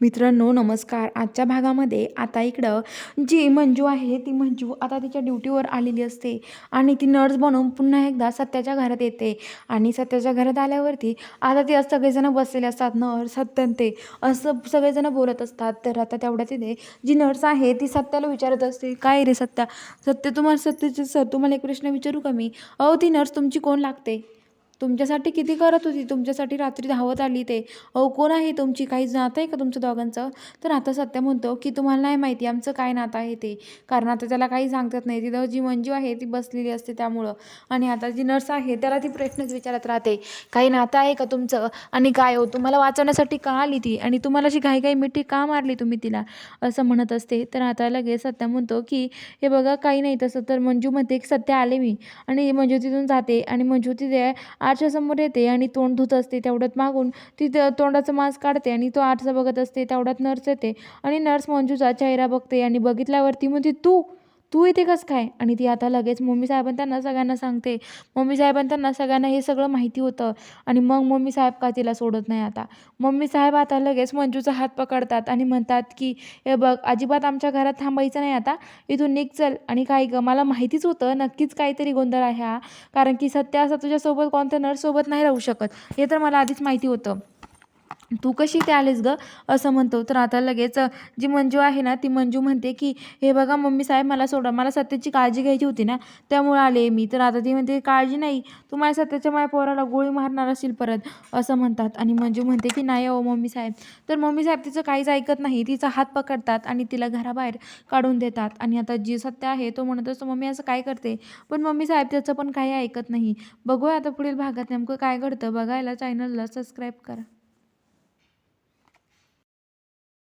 मित्रांनो नमस्कार. आजच्या भागामध्ये आता इकडं जी मंजू आहे ती मंजू आता तिच्या ड्युटीवर आलेली असते आणि ती नर्स बनवून पुन्हा एकदा सत्याच्या घरात येते. आणि सत्याच्या घरात आल्यावरती आता ते सगळेजणं बसलेले असतात नर्स सत्यन ते असं सगळेजणं बोलत असतात. तर आता तेवढ्या तिथे जी नर्स आहे ती सत्याला विचारत असते काय रे सत्या? सत्य तुम्हाला सत्यचे सर तुम्हाला एक प्रश्न विचारू का मी? अहो ती नर्स तुमची कोण लागते? तुमच्यासाठी किती करत होती? तुमच्यासाठी रात्री धावत आली ते. अहो कोण आहे तुमची? काही नातं आहे का तुमचं दोघांचं? तर आता सत्य म्हणतो की तुम्हाला नाही माहिती आमचं काय नातं आहे ते. कारण आता त्याला काही सांगतात नाही. तिथं जी मंजू आहे ती बसलेली असते त्यामुळं. आणि आता जी नर्स आहे त्याला ती प्रश्नच विचारत राहते. काही नातं आहे का तुमचं? आणि काय हो? तुम्हाला वाचवण्यासाठी का आली ती? आणि तुम्हाला अशी काही काही मिठी का मारली तुम्ही तिला? असं म्हणत असते. तर आता लगेच सत्या म्हणतो की हे बघा काही नाही तसं. तर मंजू म्हणते सत्या आले मी. आणि मंजू तिथून जाते. आणि मंजू तिथे आरशासमोर येते आणि तोंड धुत असते तेवढ्यात मागून ती तोंडाचं मास्क काढते आणि तो आरसा बघत असते तेवढ्यात नर्स येते आणि नर्स मंजूचा चेहरा बघते आणि बघितल्यावरती म्हणते तू तू इथे कसं काय? आणि ती आता लगेच मम्मी साहेबांना सगळ्यांना सांगते. मम्मी साहेबांना सगळ्यांना हे सगळं माहिती होतं. आणि मग मम्मी साहेब का तिला सोडत नाही आता? मम्मी साहेब आता लगेच मंजूचा हात पकडतात आणि म्हणतात की हे बघ अजिबात आमच्या घरात थांबायचं नाही आता. इथून निघ चल. आणि काय ग मला माहितीच होतं. नक्कीच काहीतरी गोंधळ आहे हा. कारण की सत्या असा तुझ्यासोबत कोणत्या नर्ससोबत नाही राहू शकत. हे तर मला आधीच माहिती होतं. तू कशी ते आलीस ग? असं म्हणतो. तर आता लगेच जी मंजू आहे ना ती मंजू म्हणते की हे बघा मम्मी साहेब मला सोडा. मला सत्याची काळजी घ्यायची होती ना त्यामुळे आले मी. तर आता ती म्हणते काळजी नाही. तू माझ्या सत्याच्या माझ्या पोराला गोळी मारणार असेल परत. असं म्हणतात. आणि मंजू म्हणते की नाही हो मम्मी साहेब. तर मम्मी साहेब तिचं काहीच ऐकत नाही. तिचा हात पकडतात आणि तिला घराबाहेर काढून देतात. आणि आता जी सत्य आहे तो म्हणत असतो मम्मी असं काय करते? पण मम्मी साहेब त्याचं पण काही ऐकत नाही. बघूया आता पुढील भागात नेमकं काय घडतं. बघायला चॅनलला सबस्क्राईब करा.